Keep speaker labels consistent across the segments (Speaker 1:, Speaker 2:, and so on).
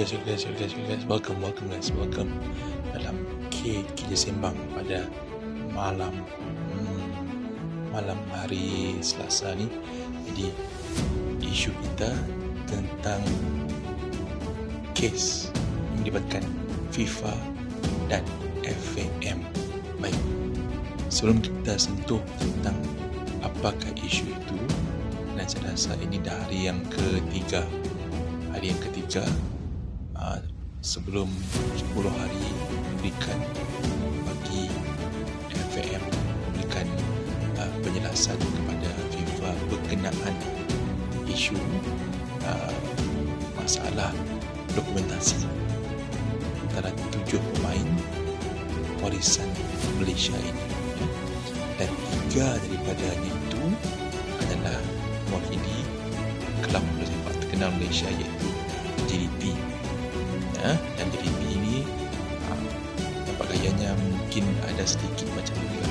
Speaker 1: guys, you guys, you guys, you guys. Welcome, welcome guys, welcome dalam K Kita Sembang pada malam hmm, malam hari Selasa ni. Jadi isu kita tentang kes melibatkan FIFA dan FAM. Baik, sebelum kita sentuh tentang apakah isu itu, dan saya rasa ini dah hari yang ketiga hari yang ketiga sebelum 10 hari memberikan bagi FAM memberikan uh, penjelasan kepada FIFA berkenaan isu uh, masalah dokumentasi antara tujuh pemain warisan Malaysia ini. Dan tiga daripadanya itu adalah mewakili kelab bola sepak terkenal Malaysia iaitu JDT dan JDT ini uh, nampak gayanya mungkin ada sedikit macam juga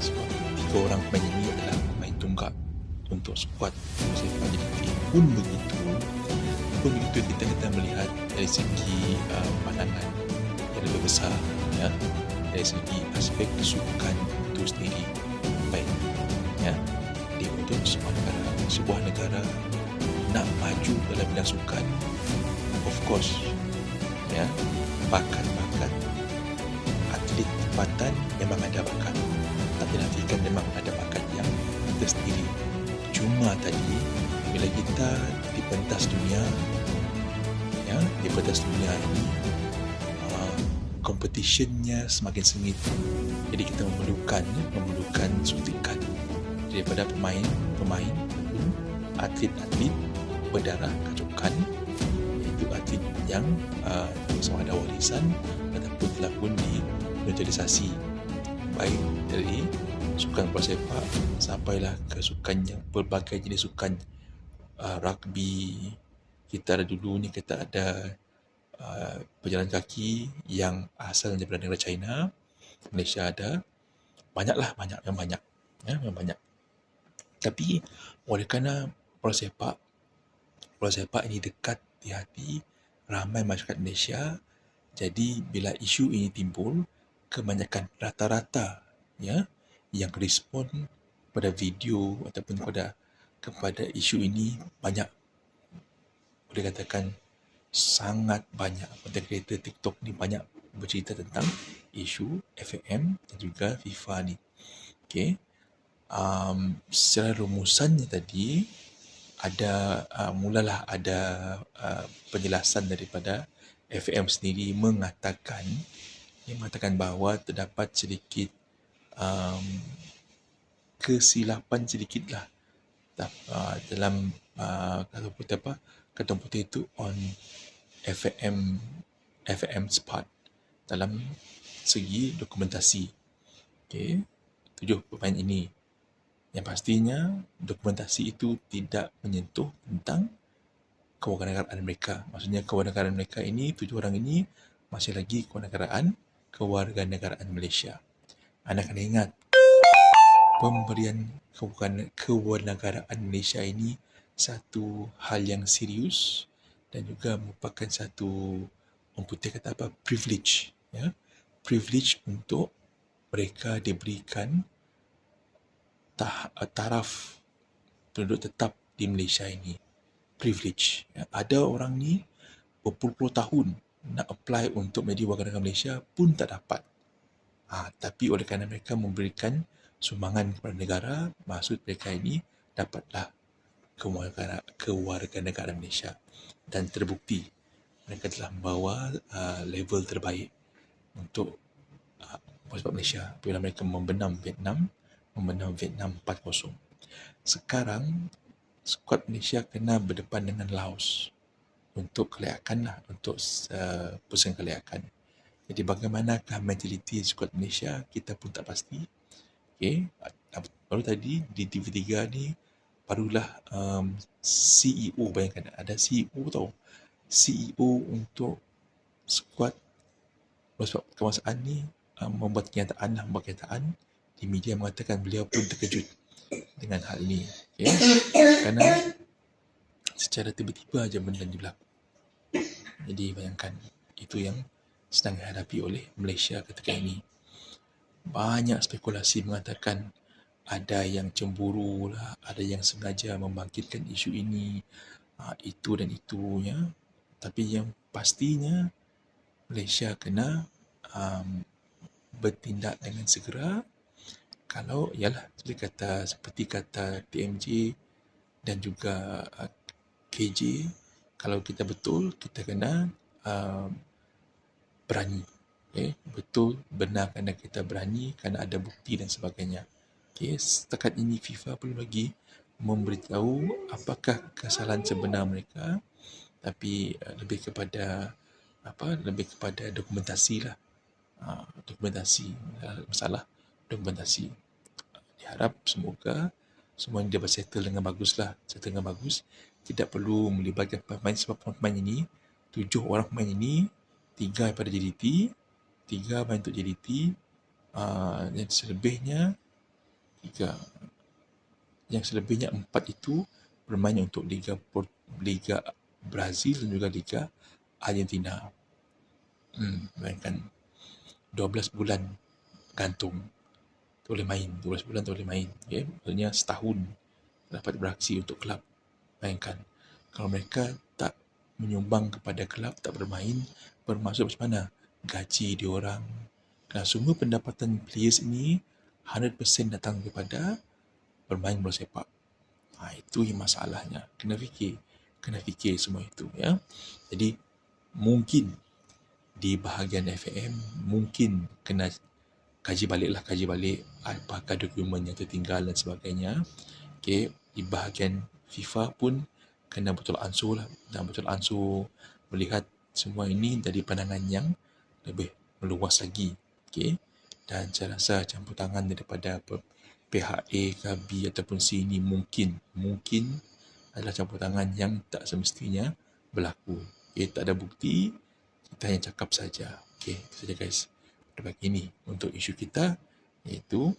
Speaker 1: sebab tiga orang pemain ini adalah pemain tunggak untuk bola sepak JDT pun begitu pun begitu kita kita melihat dari segi uh, pandangan yang lebih besar ya dari segi aspek kesukan itu sendiri baik ya. Di untuk sebuah negara sebuah negara nak maju dalam bidang sukan. Of course ya. Bakat-bakat atlet tempatan memang ada bakat. Tak dinafikan memang ada bakat yang tersendiri. Cuma tadi bila kita di pentas dunia ya di pentas dunia ini uh, competitionnya semakin sengit. Jadi kita memerlukan memerlukan suntikan daripada pemain-pemain atlet-atlet berdarah kacukan atlet yang uh, sama ada warisan ataupun telah pun di baik dari sukan bola sepak sampailah ke sukan yang berbagai jenis sukan uh, rugby. Kita ada dulu ni kita ada uh, berjalan kaki yang asal daripada negara China Malaysia ada. Banyaklah banyak yang banyak. Ya yang banyak. Tapi oleh kerana bola sepak bola sepak ini dekat di hati ramai masyarakat Malaysia jadi bila isu ini timbul kebanyakan rata-rata ya yang respon pada video ataupun kepada kepada isu ini banyak boleh katakan sangat banyak content creator TikTok ni banyak bercerita tentang isu FAM dan juga FIFA ni. Okay. Um, secara rumusannya tadi ada uh, mulalah ada uh, penjelasan daripada FAM sendiri mengatakan yang mengatakan bahawa terdapat sedikit um, kesilapan sedikit lah uh, dalam uh, kata putih apa kata putih itu on FAM FAM part dalam segi dokumentasi okay. tujuh pemain ini yang pastinya dokumentasi itu tidak menyentuh tentang kewarganegaraan mereka maksudnya kewarganegaraan mereka ini tujuh orang ini masih lagi kewarganegaraan kewarganegaraan Malaysia. Anda kena ingat, pemberian kewarganegaraan Malaysia ini satu hal yang serius dan juga merupakan satu orang putih kata apa privilege ya privilege untuk mereka diberikan taraf penduduk tetap di Malaysia ini privilege ya. ada orang ni berpuluh-puluh tahun nak apply untuk menjadi warga negara Malaysia pun tak dapat. Ha, tapi oleh kerana mereka memberikan sumbangan kepada negara, maksud mereka ini dapatlah kewarganegaraan negara Malaysia. Dan terbukti mereka telah membawa uh, level terbaik untuk uh, sebab Malaysia bila mereka membenam Vietnam, membenam Vietnam 4-0. Sekarang, skuad Malaysia kena berdepan dengan Laos untuk kelayakan lah, untuk uh, pusing kelayakan. Jadi bagaimanakah mentaliti skuad Malaysia, kita pun tak pasti. Okay. Baru tadi di TV3 ni, barulah um, CEO, bayangkan ada CEO tau. CEO untuk skuad kemasaan ni um, membuat kenyataan lah, membuat kenyataan di media mengatakan beliau pun terkejut dengan hal ini. Okay. Kerana secara tiba-tiba aja benda ni berlaku. Jadi bayangkan itu yang sedang dihadapi oleh Malaysia ketika ini. Banyak spekulasi mengatakan ada yang cemburu lah, ada yang sengaja membangkitkan isu ini, uh, itu dan itu ya. Tapi yang pastinya Malaysia kena um, bertindak dengan segera kalau ialah seperti kata seperti kata TMJ dan juga uh, KJ kalau kita betul kita kena uh, berani okay? betul benar kerana kita berani kerana ada bukti dan sebagainya okay? setakat ini FIFA perlu lagi memberitahu apakah kesalahan sebenar mereka tapi uh, lebih kepada apa lebih kepada dokumentasi lah uh, dokumentasi uh, masalah dokumentasi. Diharap semoga semua dapat settle dengan bagus lah settle dengan bagus. Tidak perlu melibatkan pemain sebab pemain ini tujuh orang pemain ini tiga daripada JDT tiga main untuk JDT uh, yang selebihnya tiga. Yang selebihnya empat itu bermain untuk Liga Liga Brazil dan juga Liga Argentina. Hmm, bayangkan 12 bulan gantung tak boleh main 12 bulan tak boleh main okay? maksudnya setahun dapat beraksi untuk kelab. Bayangkan kalau mereka tak menyumbang kepada kelab tak bermain bermaksud macam mana? Gaji dia orang. Dan semua pendapatan players ini 100% datang daripada bermain bola sepak. Ha, itu yang masalahnya. Kena fikir kena fikir semua itu ya. Jadi mungkin di bahagian FM mungkin kena kaji baliklah kaji balik. Apakah dokumen yang tertinggal dan sebagainya. Okey di bahagian FIFA pun kena betul ansur lah. Dan betul ansur melihat semua ini dari pandangan yang lebih meluas lagi. Okey dan saya rasa campur tangan daripada pihak A ke B ataupun C ini mungkin mungkin adalah campur tangan yang tak semestinya berlaku. Okey tak ada bukti kita hanya cakap saja. Okey itu saja guys pagi ini untuk isu kita iaitu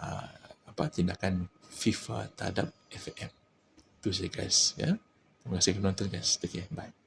Speaker 1: uh, apa tindakan FIFA terhadap FAM. Itu saja guys ya. Terima kasih kerana menonton guys. Care. Bye.